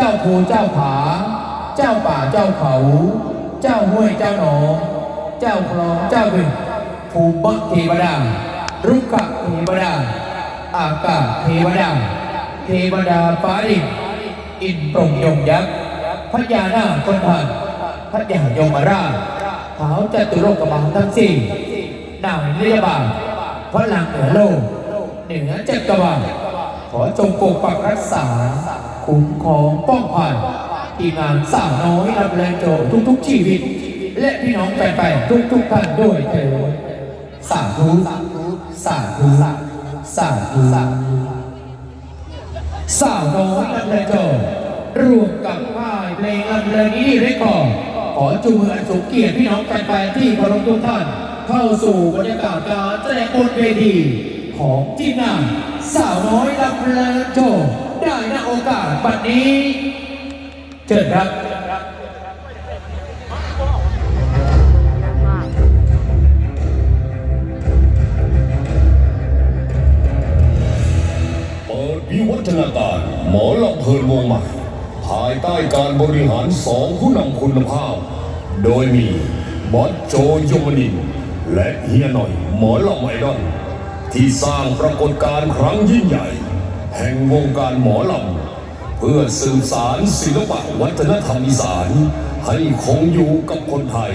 จ้าภูเจ้าผา เจ้าป่าเจ้าเขา เจ้าห้วยเจ้าหนอง เจ้าคลองเจ้าบึงภูมิเทวดารุกขเทวดา อากาศเทวดา เทวดาฟ้าดินอินทร์ปรงยงยักษ์พญานาคคนทันพญายมราชเท้าจตุโลกบาลทั้งสี่นางเรียบาลพระลังเหนือโลกเหนือจักรวาล ขอจงปกปักรักษา คุ้มครองป้องกันทีมงานสาวน้อยรับแรงโจทุกๆชีวิต และพี่น้องแฟนๆทุกๆท่านด้วยเถิดสาธุสาธุสาธุสาธุสาวน้อยรับแรงโจรวมกับค่ายเพลงลำเพลินนี้เรคคอร์ดขอจูงมืออันสูงเกียรติพี่น้องแฟนๆที่เคารพทุกท่าน เข้าสู่บรรยากาศการแสดงบนเวทีของทีมงาน สาวน้อยลำเลินโจได้ณโอกาสบัดนี้เชิญครับเปิดวิวัฒนาการหมอลำเพลินวงใหม่ภายใต้การบริหารสองผู้นำคุณภาพ โดยมีบอสโจยมนิน และเฮียหน่อยหมอลำไอดอล ที่สร้างปรากฏการณ์ครั้งยิ่งใหญ่ แห่งวงการหมอลำเพื่อสื่อสารศิลปะวัฒนธรรมอีสานให้คงอยู่กับคนไทย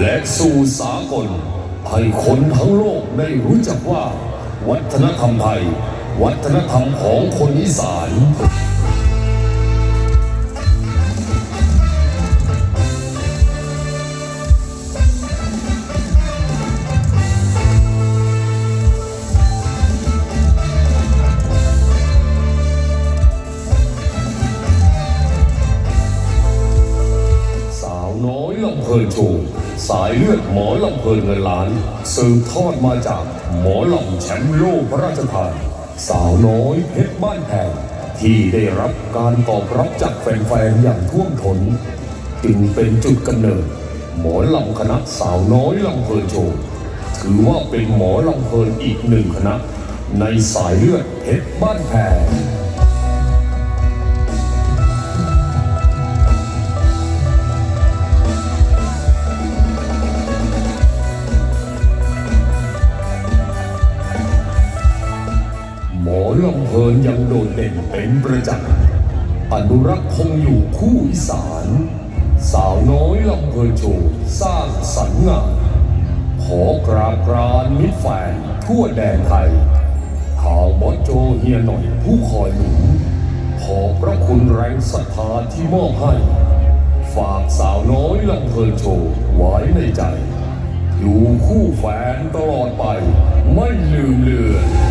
และสู่สากลให้คนทั้งโลกได้รู้จักว่า วัฒนธรรมไทย วัฒนธรรมของคนอีสาน ลือดหมอลำเพลินเงินล้าน สืบทอดมาจากหมอลำแชมป์โลกพระราชทาน สาวน้อยเพชรบ้านแพงที่ได้รับการตอบรับจากแฟนๆอย่างท่วมท้นจึงเป็นจุดกำเนิด หมอลำคณะสาวน้อยลำเพลินโชว์ถือว่าเป็นหมอลำเพลินอีกหนึ่งคณะ ในสายเลือดเพชรบ้านแพง นยังโดดเด่นเป็นประจักษ์อนุรักษ์คงอยู่คู่อีสาน สาวน้อยลำเพลินโชว์สร้างสรรค์งานขอกราบกรานมิตรแฟนทั่วแดนไทยทางบอสโจเฮียหน่อยผู้คอยหนุนขอบพระคุณแรงศรัทธาที่มอบให้ ฝากสาวน้อยลำเพลินโชว์ไว้ในใจ อยู่คู่แฟนตลอดไปไม่ลืมเลือน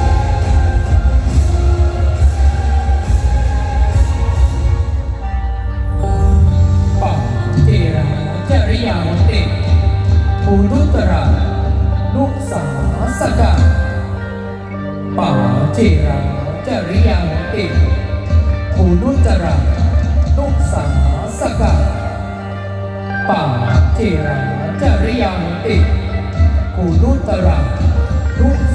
จิราจริยาวันเตภูนุจรานุสาสกาป่าจิราจริยาวันเตภูนุจรานุส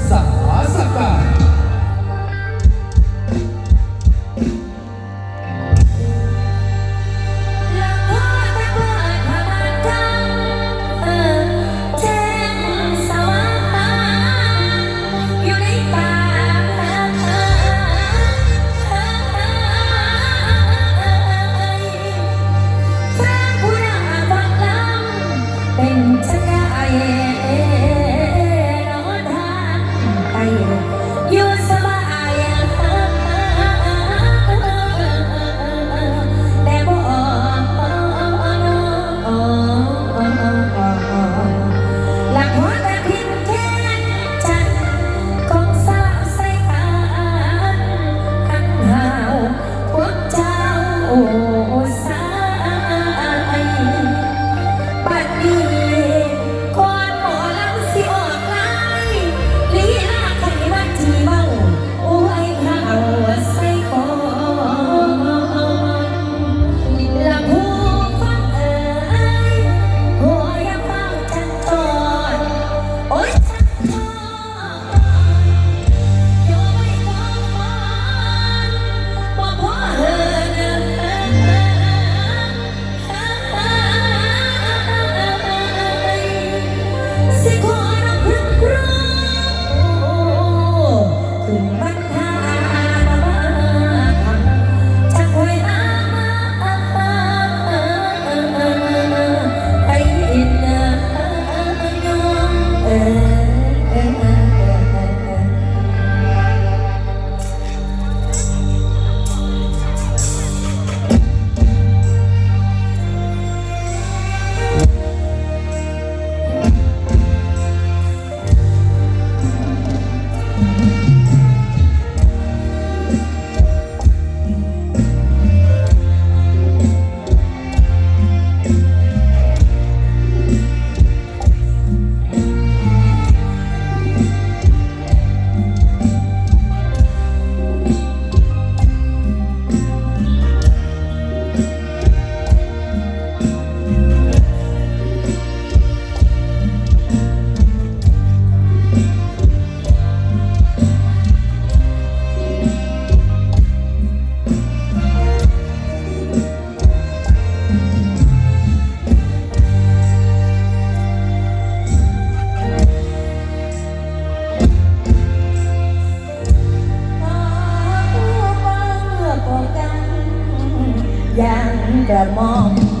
กระหม่อมใจ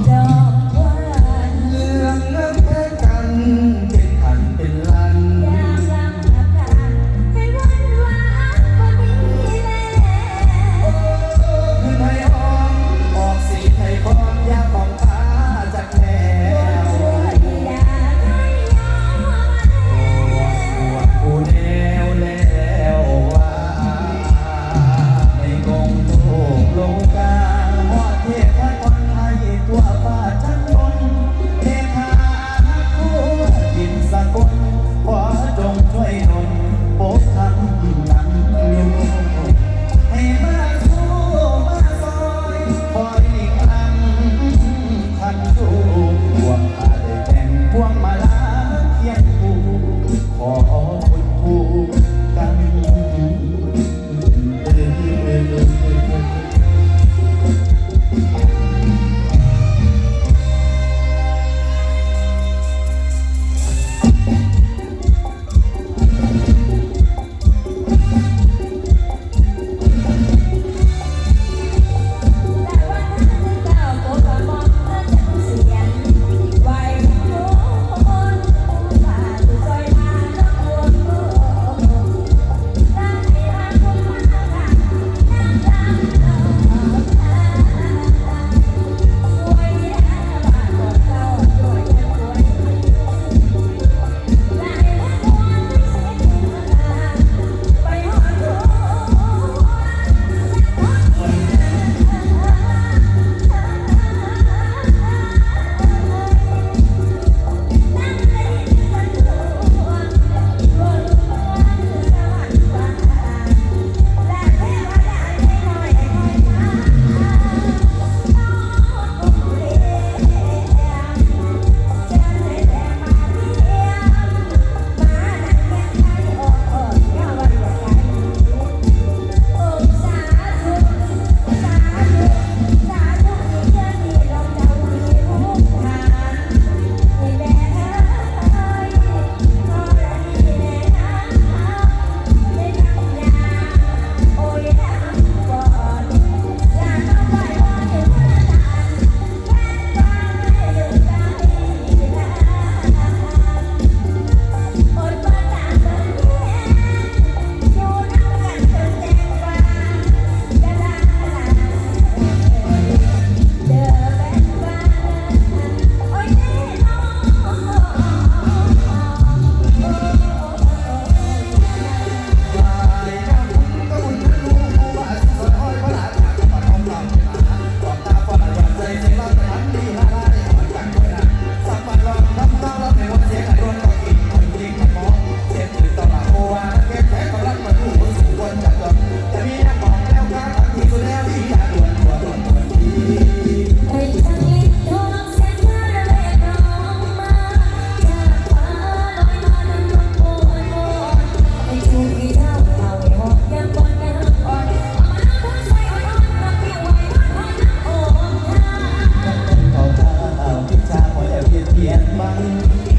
เปลี่ยนบัง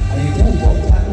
ให้ผู้บอกทั้ง